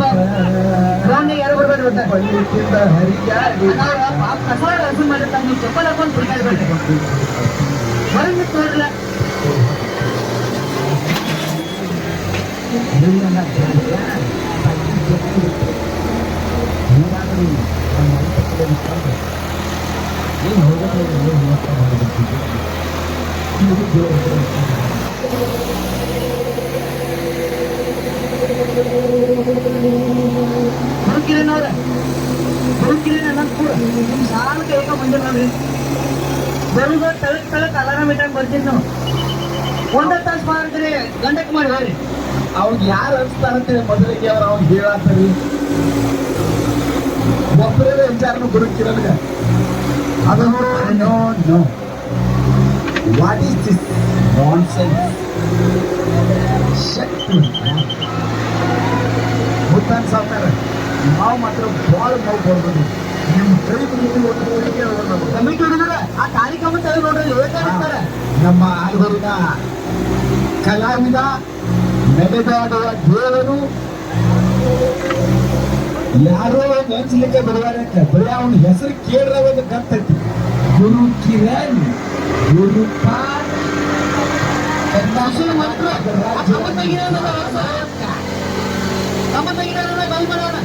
ಯಾರು ಬರ್ಬೇಕಪ್ಪ ಗ್ರೌಂಡ್ ಯಾರು ಬರ್ಬೇಕು ಗೊತ್ತಾ ಪಂಡಿತಿಂದ ಹರಿಯಾಗಿ ಕಸವಾಡ ಹಸು ಮಾಡಿರ್ತಾನೆ ನೀವು ಚಪ್ಪಲ್ ಹಾಕೊಂಡು ತಿರ್ಗಾಡ್ಬೇಕು ಹೊರಗೆ ತೋರಿಲ್ಲ ನಿಮ್ಮನ್ನ ಜಾತಿಯ ನೀವಾದರೂ ನಮ್ಮ ಪಕ್ಕದಲ್ಲಿ ತಂದು ಏನು ಹೋಗುತ್ತೆ ಏನು ಹೋಗ್ತಾ ಹುಡುಕಿರೇನ ನನ್ನ ಕೂಡ ನಿಮ್ಮ ಸಾಲ ಕೇಳ್ಕೊಂಡ್ ಬಂದಿರ ನೋಡ್ರಿ ಬರುದ ತಳಕ್ ತಳಕ್ ಅಲಾರಾಮ್ ಇಟ್ಟಂಗ್ ಬರ್ತೀನಿ ನಾವು ಒಂದ ತಾಸು ಮಾಡಿದ್ರಿ ಗಂಡಕ್ಕೆ ಮಾಡಿ ಹೋಗ್ರಿ ಅವ್ರಿಗೆ ಯಾರು ಅನ್ಸ್ತಾರಂತೇಳಿ ಮೊದಲಿಗೆ ಅವ್ರು ಅವ್ನು ಹೇಳಾತರಿ ಒಬ್ಬರೇ ವಿಚಾರನು ಬರುತ್ತಿರಲ್ಗ ಅದು no no what is this nonsense Shakti ಮುತ್ತಾನ್ ಸಾವ್ಕಾರ ನಾವು ಮಾತ್ರ ಭಾಳ ನಾವು ಬರ್ಬೋದು ನಿಮ್ಮ ಊರಿಗೆ ಕಮಿಟಿ ಆ ಕಾರ್ಯಕ್ರಮ ನೋಡ್ರಿ ಹೇಳ್ತಾರೆ ನಮ್ಮ ಆಯುರ್ವೇದ ಕಲಾವಿದ ನಡೆದಾಡುವ ದೇವರು. ಯಾರೋ ನೆನ್ಸ್ಲಿಕ್ಕೆ ಬರುವಾರಕ್ಕ ಬರೀ ಅವನ ಹೆಸರು ಕೇಳ್ರ ಒಂದು ಕರ್ತೈತಿ ಗುರು ಕಿರಣ್ ಗುರು ಮಾತ್ರ. ನಮ್ಮ ತೆಗಿರೋಣ ನಮ್ಮ ತೆಗಿರೋಣ ಬಲ್ ಮಾಡೋಣ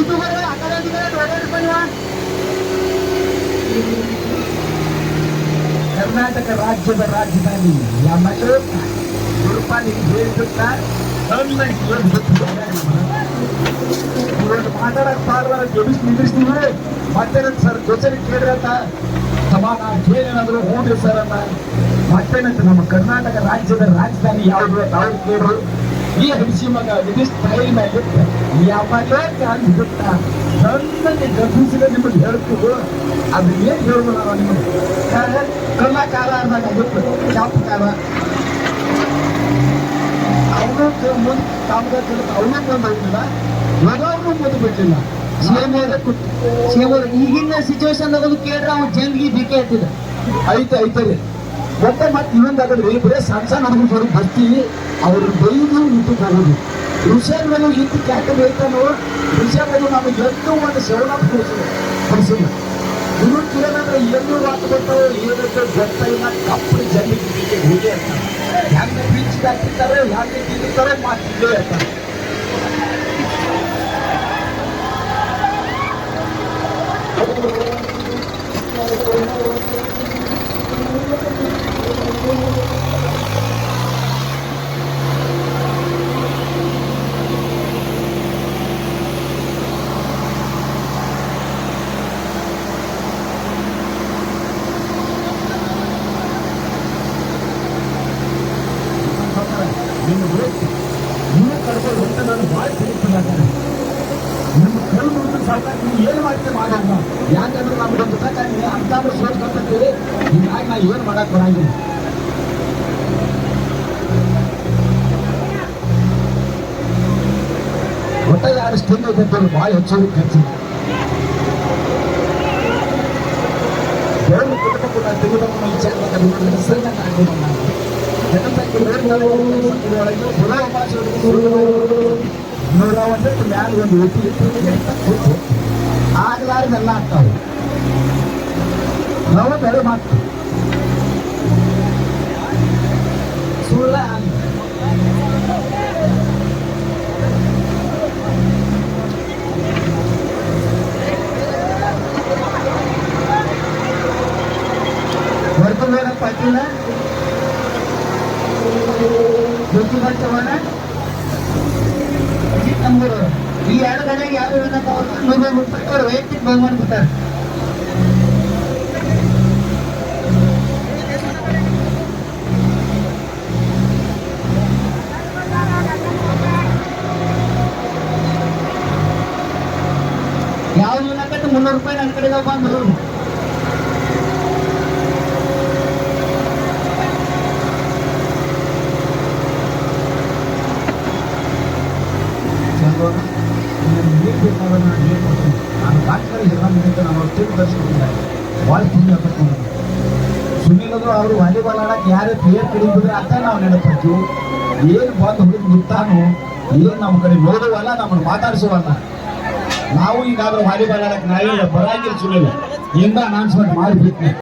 ಯೂಟ್ಯೂಬರ್ ಆ ಕಡೆ ಈ ಕಡೆ ಓಡಾಡ್ಕೊಳ್ಳುವ ಕರ್ನಾಟಕ ರಾಜ್ಯದ ರಾಜಧಾನಿ ಯಮಲೋಕ ಗುರುಪಾಲಿ ಹೇಳ್ಬಿಟ್ಟ ಸಣ್ಣ ಇವತ್ತು ಮಾತಾಡಕ್ ಪಾಡ್ವಾರ ಜೋಡಿಸ್ ನಿಂದ್ರಿಸ್ತೀವಿ ಮತ್ತೆ ಸರ್ ಗೋಚರಿ ಕೇಳ್ರತ್ತ ಸಮಾನ ಕೇಳೇನಾದ್ರು ಹ್ಞೂ ಸರ್ ಅನ್ನ ಮತ್ತೇನಂತ ನಮ್ಮ ಕರ್ನಾಟಕ ರಾಜ್ಯದ ರಾಜಧಾನಿ ಯಾವುದು ನಾವು ಕೇಳ್ರು ಹಡಿಸಿ ಮಗ ಇದು ಸ್ಟೈಲ್ ಮೇಲೆ ಯಮಲೋಕ ಅಂದ್ಬಿಟ್ಟ ಸಣ್ಣಗೆ ಗರ್ಭಿಸಿದ ನಿಮಗೆ ಹೇಳ್ತೀವಿ ಅದು ಏನು ಹೇಳ್ಬೋದು ನಾವು ನಿಮಗೆ ಕಲ್ಲ ಕಾರ ಅಂದಾಗ ಅದಕ್ಕೆ ಚಾಪ್ ಕಾರ ಅವನು ಮುಂದೆ ಕಾಮಗಾರ ಅವನು ಬಂದು ಹೋಗಿಲ್ಲ ಮಗವನು ಮುಂದೆ ಬಿಟ್ಟಿಲ್ಲ ಈಗಿನ ಸಿಚುವೇಶನ್ ಅದು ಕೇಳ್ರೆ ಅವ್ನು ಜಂಗಿಗೆ ಬೇಕೇ ಇರ್ತಿದ್ದ ಐತೆ ಐತರಿ ಮತ್ತೆ ಮತ್ತೆ ಇನ್ನೊಂದು ಆಗದ್ರಿ ಬರೇ ಸಣ್ಣ ಸಣ್ಣ ಹುಡುಗರು ಬರ್ತೀವಿ. ಅವ್ರ ಬೈದು ನಿಂತು ಹೋಗೋದು. ಋಷಭನು ಇತ್ತು ಕ್ಯಾಟ ಬೇಕನು ಋಷಭನು ನಮಗೆ ಎಂದೂ ಒಂದು ಶರಣ ಕೊಡಿಸಿಲ್ಲ. ಕೊಡಿಸಿಲ್ಲ ಅಂದ್ರೆ ಎಲ್ಲೂ ಮಾತು ಬರ್ತಾವೆ. ಏನಂತ ಗೊತ್ತಿಲ್ಲ ಕಪ್ಪು ಜಲ್ಲಿ ಹೋಗಿ ಅಂತ ಹೆಂಗೆ ಬೀಚ್ ಹಾಕಿರ್ತಾರೆ, ಹೆಂಗೆ ತಿಂದಿರ್ತಾರೆ ಮಾತಿದ್ದೇ ಇರ್ತಾರೆ ಏನು ಮಾಡ್ತೀವಿ ಮಾಡೋಣ ಯಾಕಂದ್ರೆ ನಮ್ಗೆ ಒಂದು ಗೊತ್ತಾಗಿದೆ ಅಂತ ಸೋಚ್ ಬರ್ತೈತಿ ಹೀಗಾಗಿ ನಾ ಏನು ಮಾಡಕ್ ಬರಂಗಿಲ್ಲ ಒಟ್ಟ ಯಾರು ಸ್ಟಿಂಗ್ ಐತೆ ಭಾಳ ಹೆಚ್ಚು ಖರ್ಚು ದೇವ್ರ ಕುಟುಂಬ ಕೂಡ ತೆಗೆದುಕೊಂಡು ವಿಚಾರ ಸರಿ ನೂರ ಒಂದಕ್ಕೆ ಮ್ಯಾಲ ಒಂದು ಒಟ್ಟಿ ಆಗ್ಲಾರ್ದೆಲ್ಲ ಆಗ್ತಾವೆ ನಾವು ಬೆಳೆ ಮಾಡ್ತೀವಿ ಸುಳ್ಳ ವರ್ಗವೇನ ಪಾಟೀಲ ಜ್ಯೋತಿಬಾ ಚವ್ಹಾಣ ಅಜಿತ್ ನಂಬೂರು ಈ ಎರಡು ಕಡೆಗೆ ಯಾರು ನೂರು ರೂಪಾಯಿ ಅವರು ವೈಯಕ್ತಿಕ ಬಹುಮಾನ ಕೊಡ್ತಾರೆ. ಯಾವ ಮೂಲಕ ಮುನ್ನೂರು ರೂಪಾಯಿ ನನ್ನ ಕಡೆಗೆ ಬಂದ್ರು ನೀನು ಏನು ಬೇಕಾದ್ರೆ ನಾನು ತರಿಸ್ಕೊಟ್ಟಿದ್ದಾರೆ ಭಾಳ ಅವರು ವಾಲಿಬಾಲ್ ಆಡಕ್ಕೆ ಯಾರೇ ಪ್ಲೇಯರ್ ಕಡಿಬಿದ್ರೆ ಅಂತ ನಾವು ನೆನಪಡ್ತೀವಿ ಏನು ಬಂದು ಹುಡುಗ ನಿಂತಾನು ಏನು ನಮ್ಮ ಕಡೆ ನೋಡುವಲ್ಲ ನಮ್ಮನ್ನು ಮಾತಾಡಿಸುವಲ್ಲ ನಾವು ಈಗಾದ್ರೂ ವಾಲಿಬಾಲ್ ಆಡಕ್ಕೆ ನಾವೇ ಬರಂಗಿಲ್ಲ ಸುನಿಲ್. ಇಂದ ಅನೌನ್ಸ್ಮೆಂಟ್ ಮಾಡಿಬಿಟ್ನೆ